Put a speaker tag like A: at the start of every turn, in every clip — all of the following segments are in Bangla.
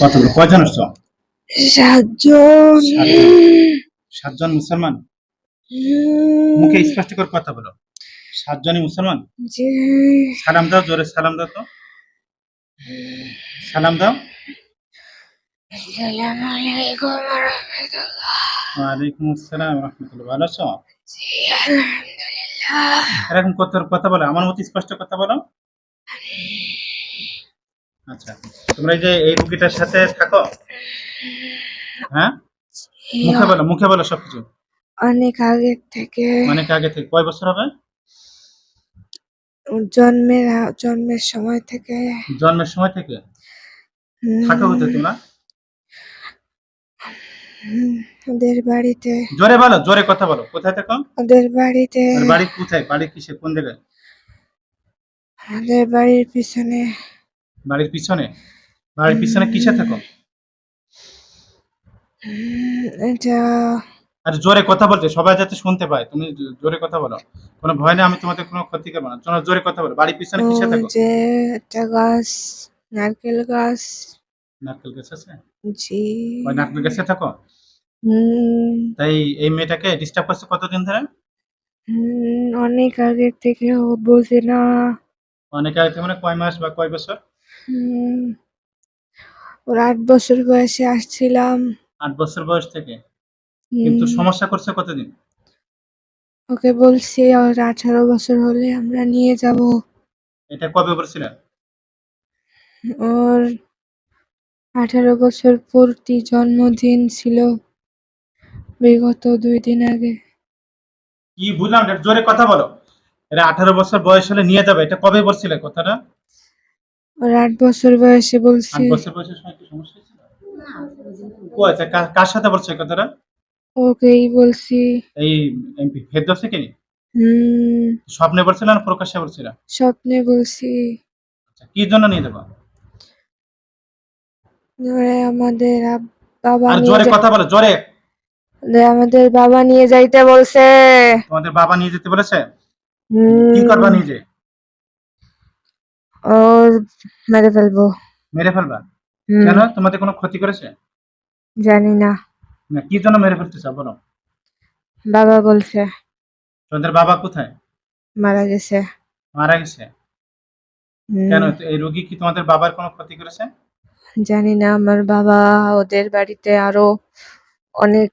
A: কতগুলো? কয়জন আসছো?
B: সাতজন।
A: সাতজন। মুসলমান? মুখে স্পষ্ট করে কথা বলো। সাতজনই মুসলমান? সালাম দাও জোরে সালাম দাও তো। সালাম দাও।
B: আলাইকুম
A: ওয়ালাইকুম আসসালাম রহমতুল্লাহ। ভালো আছো? এরকম কত কথা বলো? আমার মতো স্পষ্ট কথা বলো। আচ্ছা। তোমরা এই যে এই রুগীটার সাথে থাকো। হ্যাঁ? মুখে বলো মুখে বলো সবকিছু।
B: অনেক আগে থেকে।
A: অনেক আগে থেকে। কয় বছর হবে?
B: জন্মের জন্মের সময় থেকে।
A: জন্মের সময় থেকে?
B: উম,
A: থাকো হতে তোমরা?
B: ওদের বাড়িতে।
A: জোরে বলো জোরে কথা বলো। কোথায় থাকো?
B: ওদের বাড়িতে।
A: বাড়ি কোথায়? বাড়ি কিসে? কোন জায়গায়?
B: ওদের বাড়ির পিছনে।
A: বাড়ির পিছনে? বাড়ির পিছনে কিসে থাকো?
B: এটা
A: আর জোরে কথা বলছে সবাই যাতে শুনতে পায়। তুমি জোরে কথা বলো। কোনো ভয় নেই আমি তোমাদের কোনো ক্ষতি করব না। তোমরা জোরে কথা বলো। বাড়ির পিছনে কিসে থাকো?
B: যে একটা গাছ নারকেল গাছ।
A: নারকেল গাছ আছে?
B: জি।
A: ওই নারকেল গাছে থাকো? তাই এই মেয়েটাকে ডিস্টার্ব করছে কতদিন ধরে?
B: অনেক আগে থেকে ও বোঝে না।
A: অনেক আগে থেকে মানে কয় মাস বা কয় বছর?
B: ওর আট বছর বয়সে আসছিলাম।
A: আট বছর বয়স থেকে? কিন্তু সমস্যা করছে কতদিন?
B: ওকে বলছি ওর আঠারো বছর হলে আমরা নিয়ে যাব।
A: এটা কবে বলছিল
B: ওর আঠারো বছর পূর্তি জন্মদিন ছিল বিগত দুই দিন আগে।
A: কি বুঝলাম জোরে কথা বলো। এটা আঠারো বছর বয়স হলে নিয়ে যাবে এটা কবে বলছিলে কথাটা?
B: ওর আট বছর বয়সে বলছি।
A: আট বছর বয়সের সময় কি সমস্যা ছিল কই তা কা- কার সাথে বলছে কথাটা?
B: ওকেই বলছি।
A: এই ফেরদৌসে কে
B: হুম।
A: স্বপ্নে বলছিল না প্রকাশ্যে বলছিল?
B: স্বপ্নে বলছি।
A: আচ্ছা কি জন্য নিয়ে যাব?
B: ধরে আমাদের আব- বাবা
A: আর
B: নিয়ে
A: জোরে
B: যা-
A: কথা বলো জোরে।
B: ধরে আমাদের বাবা নিয়ে যাইতে বলছে।
A: তোমাদের বাবা নিয়ে যেতে বলেছে?
B: হুম,
A: কি করবা নিয়ে যে
B: ওর মেরে ফেলব।
A: মেরে ফেলবা?
B: হুম,
A: কেন? তোমাদের কোনো ক্ষতি করেছে?
B: জানি না।
A: না কি জন্য মেরে ফেলতে চাও বলো?
B: বাবা বলছে।
A: তোমাদের বাবা কোথায়?
B: মারা গেছে।
A: মারা গেছে?
B: হুম,
A: কেন তো এই রোগী কি তোমাদের বাবার কোনো ক্ষতি করেছে?
B: জানি না আমার বাবা ওদের বাড়িতে আরও অনেক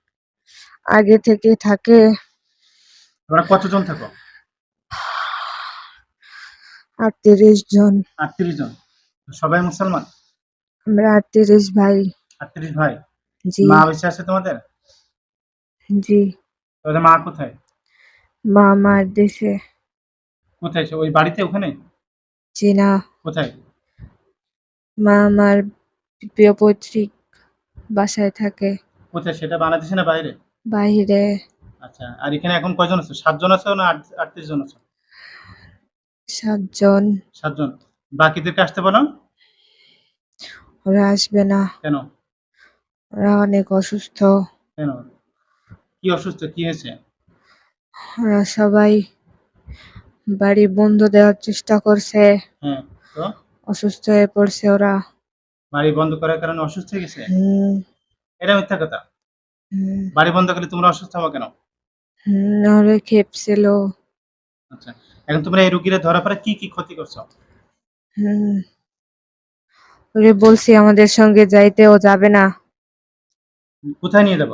B: আগে থেকে থাকে।
A: তোমরা কতজন থাকো?
B: আটত্রিশ জন।
A: আটত্রিশ জন। সবাই মুসলমান?
B: আমরা আটত্রিশ ভাই।
A: আটত্রিশ ভাই।
B: জি।
A: মা বেঁচে আছে তোমাদের?
B: জি।
A: তোমাদের মা কোথায়?
B: মা মার দেশে।
A: কোথায়? ওই বাড়িতে ওখানে?
B: জি না।
A: কোথায়?
B: মা আমার প্রিয় পৈতৃক বাসায় থাকে।
A: কোথায়? সেটা বাংলাদেশে না বাইরে?
B: বাইরে।
A: আচ্ছা আর এখানে এখন কয়জন আছো? সাতজন আছো না আট- আটত্রিশ জন আছো?
B: সাতজন।
A: সাতজন। বাকিদেরকে আসতে বলো।
B: ওরা আসবে না।
A: কেন?
B: ওরা অনেক অসুস্থ।
A: কেন? কি অসুস্থ? কি হয়েছে?
B: ওরা সবাই বাড়ি বন্ধ দেওয়ার চেষ্টা করছে।
A: হ্যাঁ তো?
B: অসুস্থ হয়ে পড়ছে ওরা।
A: বাড়ি বন্ধ করার কারণে অসুস্থ হয়ে গেছে?
B: হুম।
A: এটা মিথ্যা কথা।
B: হুম।
A: বাড়ি বন্ধ করলে তোমরা অসুস্থ হবে কেন?
B: হুম, ওরে খেপছিল
A: আচ্ছা এখন তোমরা এই রুগীরা ধরা পরে কি কি ক্ষতি করছ?
B: ওরে বলছি আমাদের সঙ্গে যাইতে ও যাবে না।
A: কোথায় নিয়ে যাব?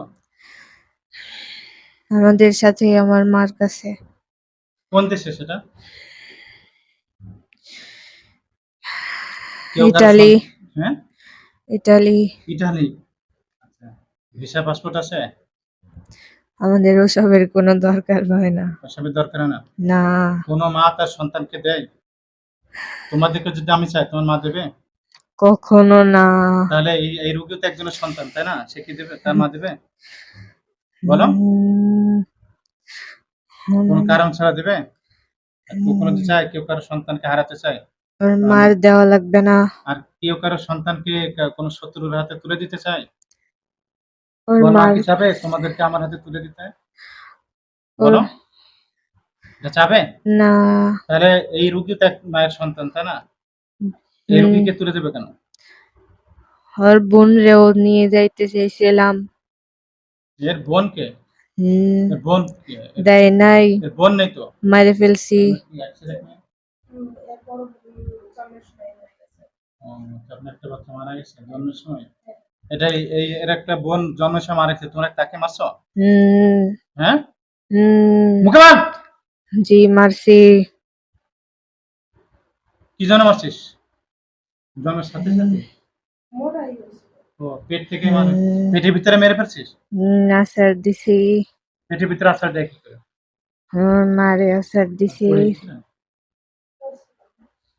B: আমাদের সাথে আমার মার কাছে।
A: কোন দেশে সেটা?
B: ইটালি।
A: হ্যাঁ?
B: ইটালি।
A: ইটালি। আচ্ছা ভিসা পাসপোর্ট আছে?
B: আমাদের ওসবের কোনো দরকার হয় না।
A: ওসবের দরকার হয় না?
B: না।
A: কোনো মা তার সন্তানকে দেয়? তোমাদেরকে যদি আমি চাই তোমার মা দেবে?
B: কখনো না।
A: তাহলে এই এই তো একজনের সন্তান তাই না? সে কি দেবে? তার মা দেবে? বলো। কোনো
B: হুম,
A: কারণ ছাড়া দেবে? কোনো চায়? কেউ কারও সন্তানকে হারাতে চায়?
B: মার দেওয়া লাগবে না।
A: আর কেউ কারও সন্তানকে কোনো শত্রুর হাতে তুলে দিতে চায়?
B: ওর
A: তোমার মা
B: মার
A: কি চাবে? তোমাদেরকে আমার হাতে তুলে দিতে? বলো। চাবে?
B: না।
A: তাহলে এই রুগী তো মায়ের সন্তান তাই না? এই রুগীকে তুলে দেবে কেন?
B: ওর বোন রেও নিয়ে যাইতে চেয়েছিলাম
A: এর বোন কে?
B: দেয় নাই।
A: বোন নেই তো?
B: মারে ফেলছি।
A: আপনার একটা বাচ্চা মারা গেছে জন্মের সময়? এটা এই- এর একটা বোন জন্মের সময় মারা গেছে তোমরা তাকে মারছো?
B: হুম
A: হ্যাঁ? মুখে মার!
B: জি মারছি।
A: কি জন্য মারছিস? জন্মের সাথে সাথে? ও পেট থেকে মানে পেটের ভিতরে মেরে ফেলছিস?
B: হুম, স্যার দিছি।
A: পেটের ভিতরে আসার দেয় কি করে?
B: হুম, মারে আসার দিছি।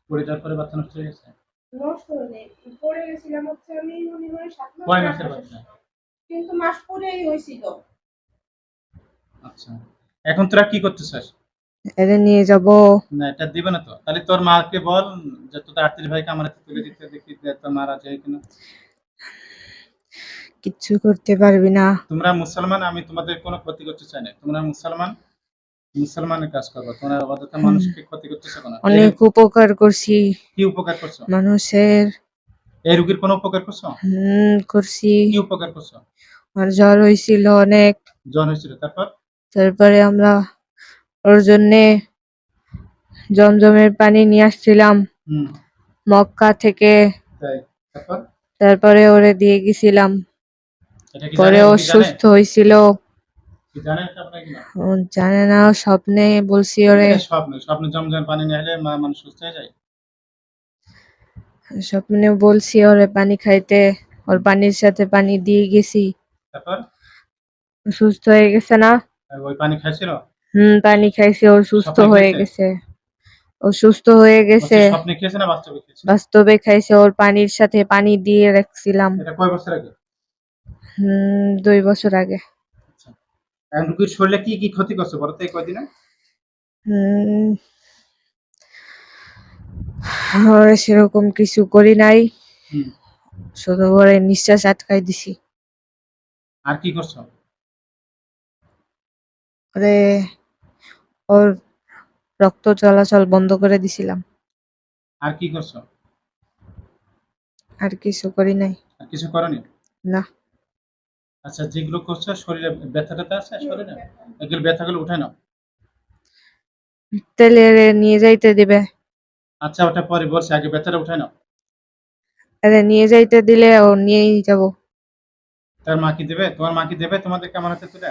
A: পরে বাচ্চা নষ্ট হয়ে গেছে?
C: নষ্ট হয়ে পড়ে গেছিলাম হচ্ছে আমি মনে হয় সাত মাস
A: কয়
C: আট
A: মাসের
C: মাস।
A: বাচ্চা?
C: কিন্তু মাস পরেই হয়েছিল।
A: আচ্ছা। এখন তোরা কি করতে চাস
B: এটা নিয়ে যাব।
A: না এটা দিবে না তো। তাহলে তোর মাকে বল যে তোর আটত্রিশ ভাইকে আমার হাতে তুলে দিতে দেখি তোর মারা যায় কিনা।
B: কিচ্ছু করতে পারবি না।
A: তোমরা মুসলমান আমি তোমাদের কোনো ক্ষতি করতে চাই না। তোমরা মুসলমান? মুসলমানের কাজ করব তোমরা মানুষকে ক্ষতি
B: অনেক উপকার করছি।
A: কি উপকার করছ?
B: মানুষের
A: এই রুগীর কোনো উপকার করছ?
B: হুম করছি।
A: কি উপকার করছ?
B: আর জ্বর হয়েছিল অনেক।
A: জ্বর হয়েছিল তারপর?
B: তারপরে আমরা ওর জন্যে জমজমের পানি নিয়ে আসছিলাম। মক্কা থেকে।
A: তারপরে?
B: ওরে দিয়ে গেছিলাম। পরে ও সুস্থ হয়েছিল
A: জানে না?
B: ও জানে না স্বপ্নে বলছি ওরে।
A: স্বপ্ন স্বপ্ন জমজম পানি নিয়ে মা মানুষ সুস্থ হয়ে যায়?
B: স্বপ্নে বলছি ওরে পানি খাইতে ওর পানির সাথে পানি দিয়ে গেছি।
A: তারপর?
B: সুস্থ হয়ে গেছে না?
A: ওই পানি খাইছিল?
B: হুম পানি খাইছে ও সুস্থ হয়ে গেছে। ও সুস্থ হয়ে গেছে।
A: স্বপ্নে খেয়েছে না বাস্তবে খেয়েছে?
B: বাস্তবে খাইছে ওর পানির সাথে পানি দিয়ে রাখছিলাম।
A: এটা কয় বছর আগে?
B: হুম দুই বছর আগে।
A: রুগীর শরীরে কি কি ক্ষতি করছে এই কয়দিনে?
B: সেরকম কিছু করি নাই। শুধু নিঃশ্বাস আটকাই দিছি।
A: আর কি করছ?
B: ওরে ওর রক্ত চলাচল বন্ধ করে দিছিলাম।
A: আর কি করছ?
B: আর কিছু করি নাই।
A: আর কিছু করনি?
B: না।
A: আচ্ছা যেগুলো করছ শরীরে ব্যথা ট্যাথা আছে শরীরে? এগুলো ব্যথাগুলো উঠে নাও।
B: তেলে রে নিয়ে যাইতে দিবে।
A: আচ্ছা ওটা পরে বলছি আগে ব্যথাটা উঠে নাও।
B: আরে নিয়ে যাইতে দিলে ও নিয়েই যাব।
A: তার মা কি দেবে? তোমার মা কি দেবে? তোমাদের কেমন হাতে তুলে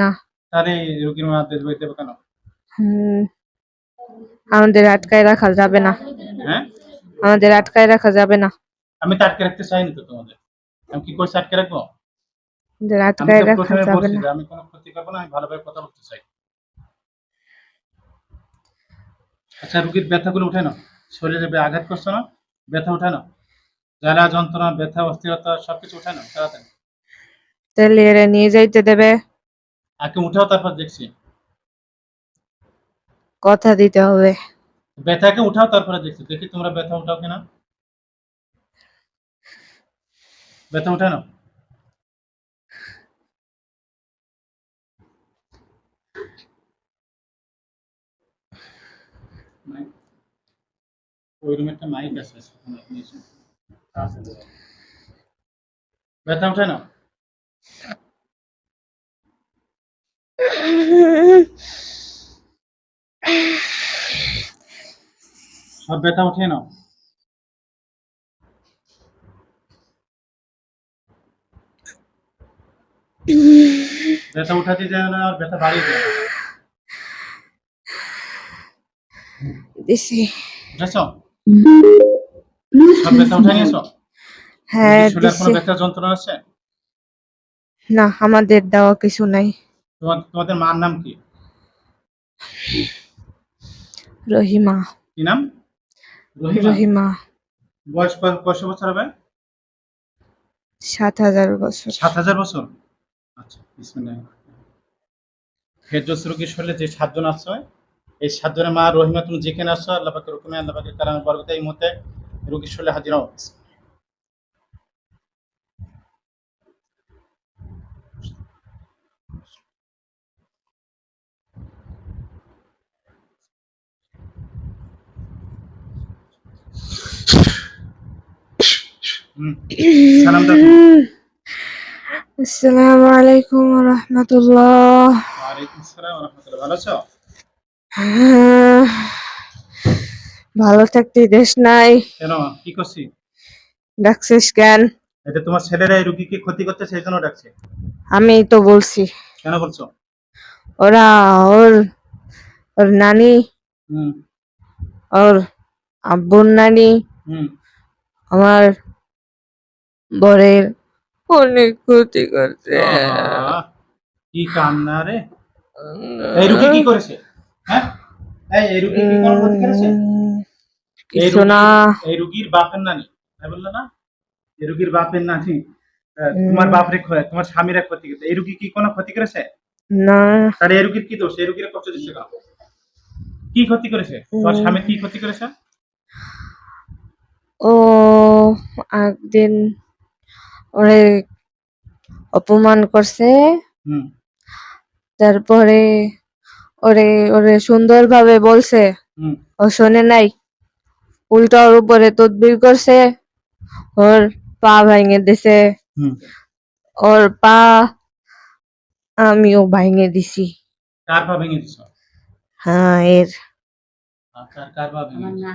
B: না।
A: তাহলে এই রুগীর মা দেবে দেবে কেন?
B: হুম আমাদের আটকায় রাখা যাবে না।
A: হ্যাঁ?
B: আমাদের আটকায় রাখা যাবে না।
A: আমি তো আটকে রাখতে চাইনি তো তোমাদের। আমি কি করছি আটকে রাখব?
B: আমাদের
A: আমি
B: আটকায়
A: তো
B: রাখা যাবে না।
A: আমি কোনো ক্ষতি করব না আমি ভালোভাবে কথা বলতে চাই। আচ্ছা রুগীর ব্যথাগুলো উঠে নাও। শরীরে আঘাত করছ না ব্যথা উঠে নাও। জ্বালা যন্ত্রণা ব্যথা অস্থিরতা সবকিছু উঠে নাও তাড়াতাড়ি।
B: রে নিয়ে যাইতে দেবে।
A: আগে উঠাও তারপর দেখছি।
B: কথা দিতে হবে।
A: ব্যথাকে উঠাও তারপরে দেখছি। দেখি তোমরা ব্যথা উঠাও কিনা। ব্যথা উঠে নাও। উঠে সব ব্যথা উঠিয়ে নাও। ব্যথা উঠাতে যায় না আর ব্যথা বাড়িয়ে যায় নিয়েছো?
B: হ্যাঁ না আমাদের দেওয়া কিছু নাই।
A: তোমাদের মার নাম কি?
B: রহিমা।
A: কি নাম? রহিমা। বয়স কয়শো বছর হবে?
B: সাত হাজার বছর।
A: সাত হাজার বছর? আচ্ছা বিসমিল্লাহ ফেরদৌস রোগীর শরীরে যে সাতজন আসছে এই সাতজনের মা রহিমা তুমি যেখানে আসো আল্লাহ পাকের হুকুমে আল্লাহ পাকের কারণে বরকতে এই মুহূর্তে রোগীর শরীরে হাজির হও। হুম, সালাম দাও।
B: আসসালামু আলাইকুম রহমতুল্লাহ।
A: ওয়ালাইকুম আসসালাম ওয়া ভালো আছো?
B: ভালো থাকতে দেশ নাই।
A: কেন? কি করছি
B: ডাকছিস কেন?
A: এটা তোমার ছেলেরা এই রুগীকে ক্ষতি করতে সেই জন্য ডাকছে।
B: আমি তো বলছি।
A: কেন বলছো?
B: ওরা ওর ওর নানি
A: হুম।
B: ওর আব্বুর নানি
A: হুম।
B: আমার বরের অনেক ক্ষতি করছে।
A: কি কান্না রে। এই রুগী কি করেছে? হ্যাঁ? এই এই রুগী কি কোনো ক্ষতি করেছে এই
B: কিছু না।
A: এই রুগীর বাপের নানি। তাই বলল না? এই রুগীর বাপের নানি তোমার বাপরে তোমার স্বামীরা ক্ষতি করেছে। এই রুগী কি কোনো ক্ষতি করেছে?
B: না।
A: তাহলে এই রুগীর কি দোষ? এই রুগীর কষ্ট দিচ্ছে কেন কি ক্ষতি করেছে? তোমার স্বামী কি ক্ষতি করেছে?
B: ও একদিন ওরে অপমান করছে। তারপরে ওরে ওরে সুন্দরভাবে বলছে। ও শোনে নাই। উল্টা ওর উপরে তদবির করছে। ওর পা ভেঙে দিছে। ওর পা আমিও ভেঙে দিছি।
A: কার পা ভেঙে দিছ?
B: হ্যাঁ এর।
A: আর কার কার পা ভেঙে
D: আমার
A: দিছো?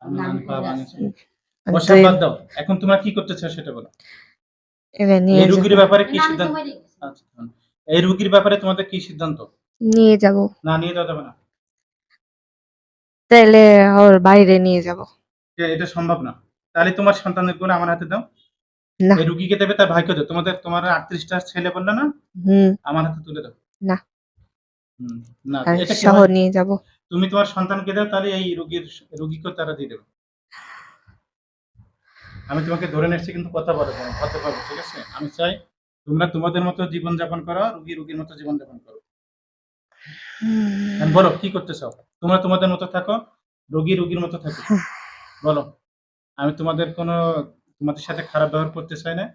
A: আমার নানি পা ভাঙেছে।
B: দুই-
A: ওসব বাদ দাও। এখন তোমরা কি করতে চাও সেটা বলো।
B: নিয়ে
A: এই রুগীর ব্যাপারে কি সিদ্ধান্ত? আচ্ছা, এই রুগীর ব্যাপারে তোমাদের কি সিদ্ধান্ত?
B: নিয়ে যাব।
A: না নিয়ে যাওয়া যাবে না।
B: তাইলে ওর বাইরে নিয়ে যাব।
A: এ- এটা সম্ভব না। তাহলে তোমার সন্তানেরগুলো আমার হাতে দাও।
B: না।
A: এই রুগীকে দেবে তার ভাইকে দাও তোমাদের তোমার আটত্রিশটা ছেলে বললে না?
B: হুম।
A: আমার হাতে তুলে দাও।
B: না।
A: হুম, না
B: আর
A: এটা কি হয়?
B: নিয়ে যাব।
A: তুমি তোমার সন্তানকে দাও তাহলে এই রোগীর রোগীকেও তারা দিয়ে দেবে। আমি তোমাকে ধরে নিচ্ছি কিন্তু কথা বলে কথা বলব ঠিক আছে? আমি চাই তোমরা তোমাদের মতো জীবন যাপন করো রুগী রুগীর মতো জীবন যাপন করো। বলো কি করতে চাও? তোমরা তোমাদের মতো থাকো রোগী রুগীর মতো থাকো। বলো আমি তোমাদের কোনো তোমাদের সাথে খারাপ ব্যবহার করতে চাই না।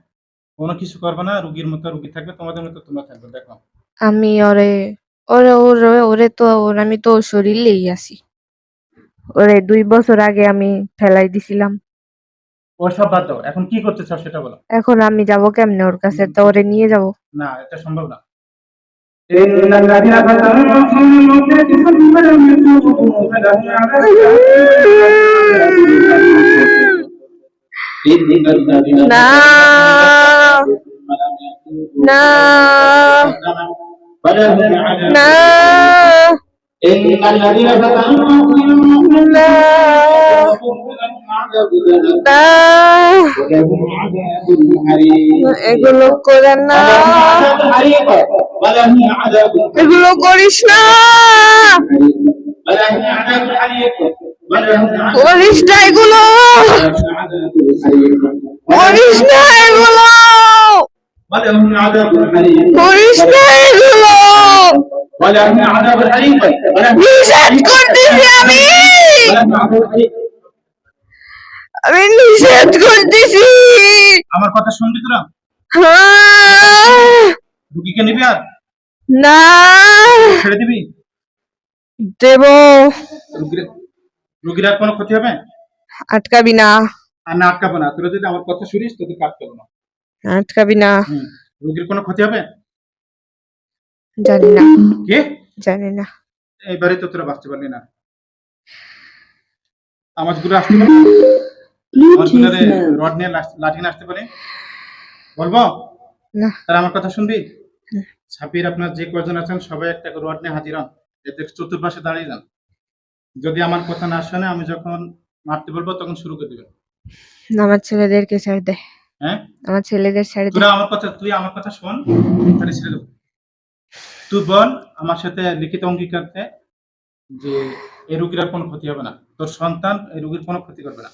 A: কোনো কিছু করবে না রুগীর মতো রুগী থাকবে তোমাদের মতো তোমরা থাকবে দেখো।
B: আমি ওরে ওরে ওরে ওরে তো ওর আমি তো ওর শরীরেই আছি। ওরে দুই বছর আগে আমি ফেলাই দিছিলাম।
A: ওসব বাদ দাও এখন কি করতে চাও সেটা বলো।
B: এখন আমি যাব কেমনে ওর কাছে? তো ওরে নিয়ে যাব।
A: না এটা সম্ভব না। إن الذين فتنوا المؤمنات ثم لم يتوبوا فلهم عذاب
B: نار نار
A: فلهم عذاب إن الذين فتنوا المؤمنات
B: এগুলো করে না। এগুলো করিস না। করিস না এগুলো। করিস না এগুলো। করিস না এগুলো। নিষেধ করতেছি আমি। আমি নিষেধ করতেছি।
A: আমার কথা শুনবি তোরা?
B: হ্যাঁ,
A: রুগীকে নিবি আর?
B: না।
A: ছেড়ে দিবি?
B: দেব।
A: রুগীর আর কোনো ক্ষতি হবে?
B: আটকাবি না।
A: আর না আটকাবো না। তোরা যদি আমার কথা শুনিস তোদের আটকাবো না।
B: আটকাবি না।
A: রুগীর কোনো ক্ষতি হবে?
B: জানি না।
A: কে?
B: জানি না।
A: এইবারে তো তোরা বাঁচতে পারলি না। আমারগুলো আসতে পারে আমার গুলোরে রড নিয়ে লাঠি আসতে পারে? বলব?
B: না।
A: তাহলে আমার কথা শুনবি? ছাপির আপনার যে কজন আছেন সবাই একটা রড নিয়ে হাজির হন। এদের চতুর্পাশে দাঁড়িয়ে যান। যদি আমার কথা না শোনে আমি যখন মারতে বলব তখন শুরু করে দিবেন।
B: আমার ছেলেদেরকে ছেড়ে দে।
A: হ্যাঁ?
B: আমার ছেলেদের ছেড়ে দে।
A: আমার কথা তুই আমার কথা শোন তাহলে ছেড়ে দেবো। তুই বল আমার সাথে লিখিত অঙ্গীকারতে যে এই রুগীর আর কোনো ক্ষতি হবে না। তোর সন্তান এই রুগীর কোনো ক্ষতি করবে না।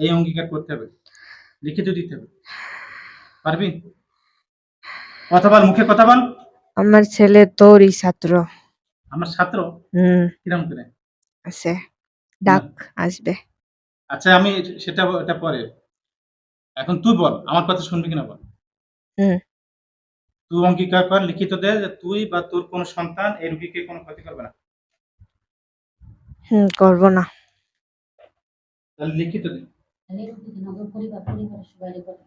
A: এই অঙ্গীকার করতে হবে। লিখিত দিতে হবে। পারবি? কথা বল মুখে কথা বল।
B: আমার ছেলে তোরই ছাত্র।
A: আমার ছাত্র?
B: হুম।
A: কিরম করে?
B: আছে। ডাক আসবে।
A: আচ্ছা আমি সেটা এটা পরে। এখন তুই বল আমার কথা শুনবি কিনা বল?
B: হুম।
A: তুই অঙ্গীকার কর লিখিত দে যে তুই বা তোর কোনো সন্তান এই রুগীকে কোনো ক্ষতি করবে না।
B: হুম করব না।
A: তাহলে লিখিত দে।
D: তাহলে রুটি দিন পরিবার পরিবারের সবাই করে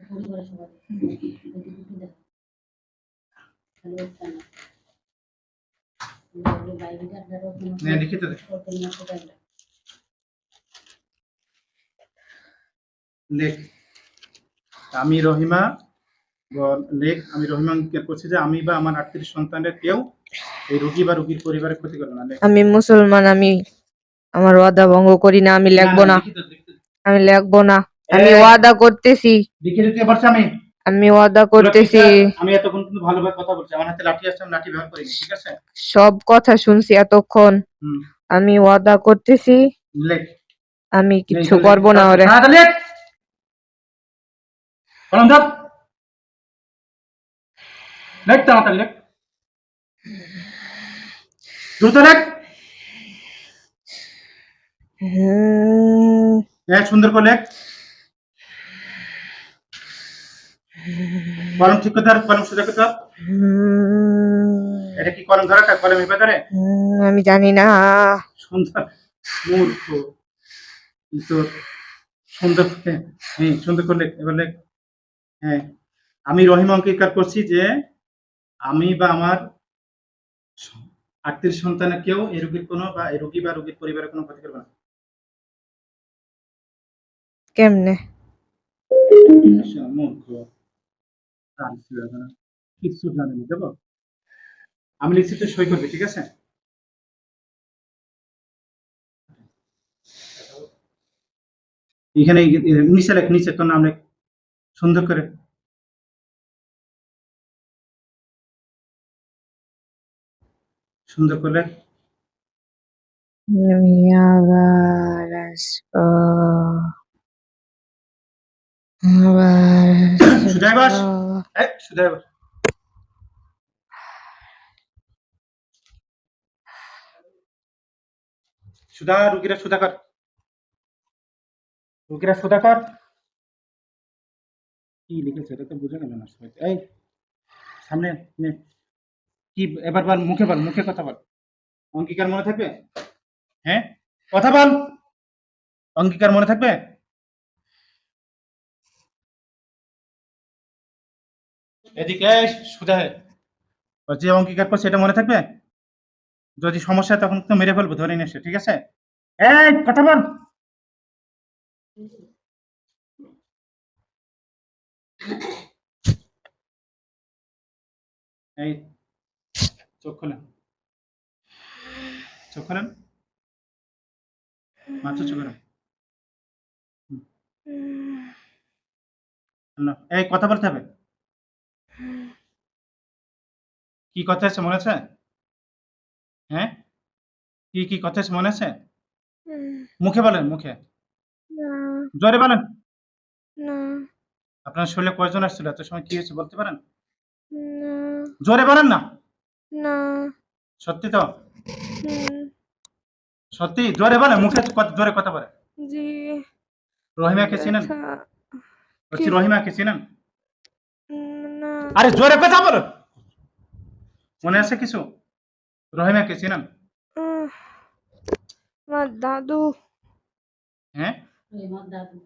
D: পরিবারের সবাই। রুটি রুটি দেয় তাহলে উঠতে না বাইরে ডাক্তার
A: হ্যাঁ লেখ আমি রহিমা বল লেখ আমি রহিমা করছি যে আমি বা আমার আত্মীয় সন্তানের কেউ এই রোগী বা রোগীর পরিবারের ক্ষতি করবে না।
B: আমি মুসলমান আমি আমার ওয়াদা ভঙ্গ করি না আমি লিখব না। আমি লিখব না। আমি ওয়াদা করতেছি।
A: দিতে পারছি আমি?
B: আমি ওয়াদা করতেছি।
A: আমি এতক্ষণ কিন্তু ভালোভাবে কথা বলছি। আমার হাতে লাঠি লাঠি ব্যবহার করিনি ঠিক আছে?
B: সব কথা শুনছি এতক্ষণ। আমি ওয়াদা করতেছি।
A: লেখ।
B: আমি কিছু করব না ওরে।
A: কলম লেখ তাড়াতাড়ি লেখ। দ্রুত লেখ
B: হুম,
A: হ্যাঁ সুন্দর করে লেখ। কলম ঠিক করে ধর কলম সোজা করে ধর
B: হুম,
A: এটা কি কলম ধরা কলম হেপে ধরে
B: আমি জানি না।
A: সুন্দর মূর্খ তোর সুন্দর করে হ্যাঁ সুন্দর করে লেখ এবার লেখ। হ্যাঁ আমি রহিম অঙ্গীকার করছি যে আমি বা আমার আত্মীয় সন্তানের কেউ এই রোগীর কোনো বা এই রোগী বা রোগীর পরিবারের কোনো ক্ষতি করবে না।
B: কেমনে?
A: আমি লিখছি তো সই করবি ঠিক আছে? এখানে নিচে লেখ নিচে তোর নাম লেখ সুন্দর করে। সুন্দর করে লেখ। সুজয় বাস।
B: আসব।
A: এই, সুজয় বাস। সুধা রুগীরা সুধাকর রুগীরা সুধাকর কি লিখেছে এটা তো বুঝে গেল না সবাই। এই সামনে কি এবার বল মুখে বল মুখে কথা বল। অঙ্গীকার মনে থাকবে? হ্যাঁ? কথা বল। অঙ্গীকার মনে থাকবে? এদিকে ও যে অঙ্গীকার করছে এটা মনে থাকবে? যদি সমস্যা তখন তো মেরে ফেলব, ধরে নিয়ে ঠিক আছে? এই, কথা বল। এই, চোখ খোলেন। চোখ খোলেন? মাথা চোখ এই, কথা বলতে হবে। কি কথা আছে মনে আছে? হ্যাঁ? কি কি কথা আছে মনে আছে? মুখে বলেন মুখে।
B: না।
A: জোরে বলেন।
B: না।
A: আপনার শরীরে কয়জন আসছিল? এত সময় কি হয়েছে বলতে পারেন?
B: না।
A: জোরে বলেন না।
B: না।
A: সত্যি তো? সত্যি? জোরে বলেন মুখে কত- জোরে কথা বলে
B: জি।
A: রহিমাকে চিনেন। বলছি রহিমাকে চিনেন? আরে জোরে কথা বলো। মনে আছে কিছু? রহিমাকে চিনেন
B: আমার দাদু।
A: হ্যাঁ?
D: দাদু।